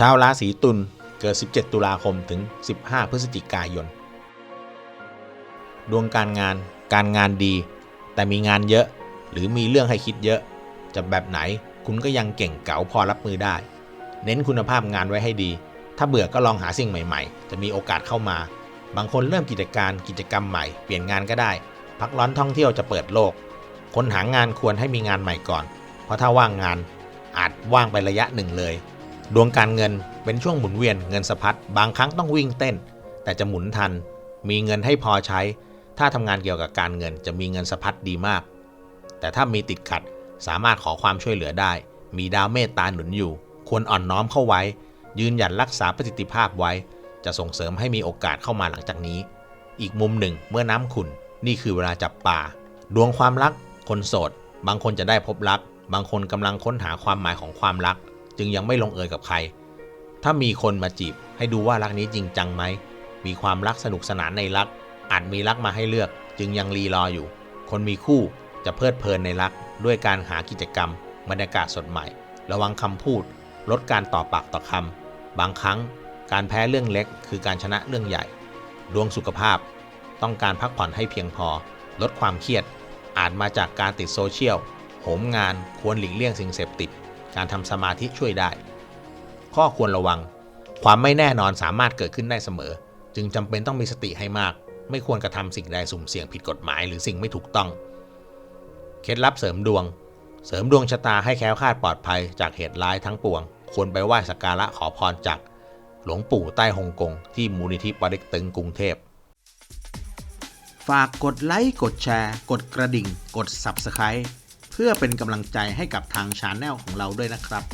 ชาวราศีตุลเกิด 17 ตุลาคมถึง 15 พฤศจิกายน ดวงการงานการงานดี แต่มีงานเยอะหรือมีเรื่องให้คิดเยอะ จะแบบไหนคุณก็ยังเก่งเก๋าพอรับมือได้ เน้นคุณภาพงานไว้ให้ดี ถ้าเบื่อก็ลองหาสิ่งใหม่ๆ จะมีโอกาสเข้ามา บางคนเริ่มกิจการกิจกรรมใหม่เปลี่ยนงานก็ได้ พักร้อนท่องเที่ยวจะเปิดโลก คนหางานควรให้มีงานใหม่ก่อน เพราะถ้าว่างงานอาจว่างไประยะหนึ่งเลย ดวงการเงินเป็นช่วงหมุนเวียนเงินสะพัดบางครั้งต้องวิ่งเต้น แต่จะหมุนทัน มีเงินให้พอใช้ ถ้าทำงานเกี่ยวกับการเงินจะมีเงินสะพัดดีมาก แต่ถ้ามีติดขัดสามารถขอความช่วยเหลือได้ มีดาวเมตตาหนุนอยู่ ควรอ่อนน้อมเข้าไว้ ยืนหยัดรักษาประสิทธิภาพไว้ จะส่งเสริมให้มีโอกาสเข้ามาหลังจากนี้ อีกมุมหนึ่งเมื่อน้ำขุ่นนี่คือเวลาจับป่าดวงความรัก คนโสด บางคนจะได้พบรัก บางคนกำลังค้นหาความหมายของความรัก จึงยังไม่ลงเอยกับใคร ถ้ามีคนมาจีบให้ดูว่ารักนี้จริงจังไหม มีความรักสนุกสนานในรัก อาจมีรักมาให้เลือก จึงยังรีรออยู่ คนมีคู่จะเพลิดเพลินในรัก ด้วยการหากิจกรรม บรรยากาศสดใหม่ ระวังคำพูด ลดการต่อปากต่อคำบางครั้งการแพ้เรื่องเล็ก คือการชนะเรื่องใหญ่ ดวงสุขภาพ ต้องการพักผ่อนให้เพียงพอ ลดความเครียด อาจมาจากการติดโซเชียล โหมงาน ควรหลีกเลี่ยงสิ่งเสพติด การทำสมาธิช่วยได้ ข้อควรระวัง ความไม่แน่นอนสามารถเกิดขึ้นได้เสมอ จึงจำเป็นต้องมีสติให้มาก ไม่ควรกระทำสิ่งใดสุ่มเสี่ยงผิดกฎหมายหรือสิ่งไม่ถูกต้อง เคล็ดลับเสริมดวง เสริมดวงชะตาให้แคล้วคลาดปลอดภัยจากเหตุร้ายทั้งปวง ควรไปไหว้สักการะขอพรจาก หลวงปู่ใต้ฮงกงที่มูลนิธิปอเด็กตึงกรุงเทพฝากกดไลค์ กดแชร์ กดกระดิ่ง กด Subscribe เพื่อเป็นกำลังใจให้กับทางชาแนลของเราด้วยนะครับ